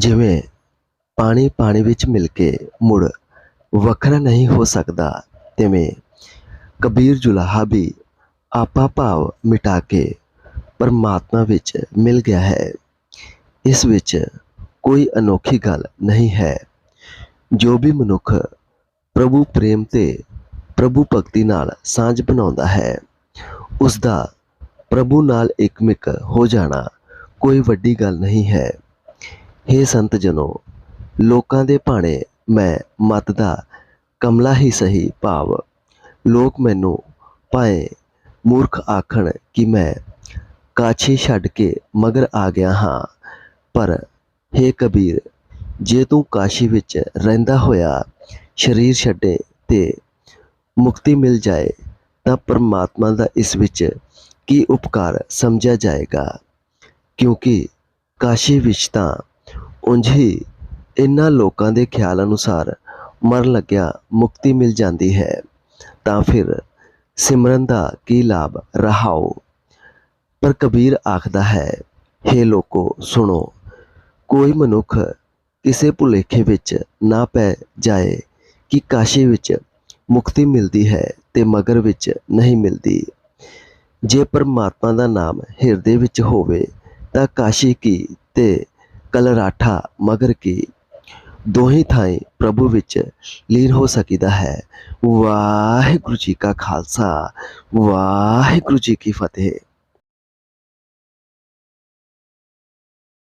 ਜਿਵੇਂ ਪਾਣੀ ਪਾਣੀ ਵਿੱਚ ਮਿਲ ਕੇ ਮੁੜ ਵੱਖਰਾ ਨਹੀਂ ਹੋ ਸਕਦਾ, ਤਿਵੇਂ ਕਬੀਰ ਜੁਲਾਹਾ ਵੀ ਆਪਾ ਭਾਵ ਮਿਟਾ ਕੇ ਪਰਮਾਤਮਾ ਵਿੱਚ ਮਿਲ ਗਿਆ ਹੈ। ਇਸ ਵਿੱਚ ਕੋਈ ਅਨੋਖੀ ਗੱਲ ਨਹੀਂ ਹੈ। ਜੋ ਵੀ ਮਨੁੱਖ ਪ੍ਰਭੂ ਪ੍ਰੇਮ ਤੇ ਪ੍ਰਭੂ ਭਗਤੀ ਨਾਲ ਸਾਂਝ ਬਣਾਉਂਦਾ ਹੈ ਉਸ ਦਾ ਪ੍ਰਭੂ ਨਾਲ ਇਕਮਿਕ ਹੋ ਜਾਣਾ ਕੋਈ ਵੱਡੀ ਗੱਲ ਨਹੀਂ ਹੈ। ਹੇ ਸੰਤ ਜਨੋ, ਲੋਕਾਂ ਦੇ ਭਾਣੇ ਮੈਂ ਮਤ ਦਾ ਕਮਲਾ ਹੀ ਸਹੀ ਭਾਵ। ਲੋਕ ਮੈਨੂੰ ਭਾਵੇਂ ਮੂਰਖ ਆਖਣ ਕਿ ਮੈਂ ਕਾਛੀ ਛੱਡ ਕੇ ਮਗਰ ਆ ਗਿਆ ਹਾਂ। ਪਰ ਹੇ ਕਬੀਰ, ਜੇ ਤੂੰ ਕਾਸ਼ੀ ਵਿੱਚ ਰਹਿੰਦਾ ਹੋਇਆ ਸਰੀਰ ਛੱਡੇ ਤੇ ਮੁਕਤੀ ਮਿਲ ਜਾਏ, ਤਾਂ ਪਰਮਾਤਮਾ ਦਾ ਇਸ ਵਿੱਚ ਕੀ ਉਪਕਾਰ ਸਮਝਿਆ ਜਾਏਗਾ? ਕਿਉਂਕਿ ਕਾਸ਼ੀ ਵਿੱਚ ਤਾਂ ਉਂਝ ਹੀ ਇਨ੍ਹਾਂ ਲੋਕਾਂ ਦੇ ਖਿਆਲ ਅਨੁਸਾਰ ਮਰਨ ਲੱਗਿਆ ਮੁਕਤੀ ਮਿਲ ਜਾਂਦੀ ਹੈ। ਤਾਂ ਫਿਰ ਸਿਮਰਨ ਦਾ ਕੀ ਲਾਭ? ਰਹਾਓ। ਪਰ ਕਬੀਰ ਆਖਦਾ ਹੈ, ਹੇ ਲੋਕੋ, ਸੁਣੋ, ਕੋਈ ਮਨੁੱਖ ਕਿਸੇ ਭੁਲੇਖੇ ਵਿੱਚ ਨਾ ਪੈ ਜਾਏ ਕਿ ਕਾਸ਼ੀ ਵਿੱਚ ਮੁਕਤੀ ਮਿਲਦੀ ਹੈ ਤੇ ਮਗਰ ਵਿੱਚ ਨਹੀਂ ਮਿਲਦੀ। ਜੇ ਪਰਮਾਤਮਾ ਦਾ ਨਾਮ ਹਿਰਦੇ ਵਿੱਚ ਹੋਵੇ ਤਾਂ ਕਾਸ਼ੀ ਕੀ ਤੇ ਕਲਰਾਠਾ ਮਗਰ ਕਿ ਦੋਹੇ ਥਾਈਂ ਪ੍ਰਭੂ ਵਿੱਚ ਲੀਨ ਹੋ ਸਕੀਦਾ ਹੈ। ਵਾਹਿਗੁਰੂ ਜੀ ਕਾ ਖਾਲਸਾ, ਵਾਹਿਗੁਰੂ ਜੀ ਕੀ ਫਤਿਹ।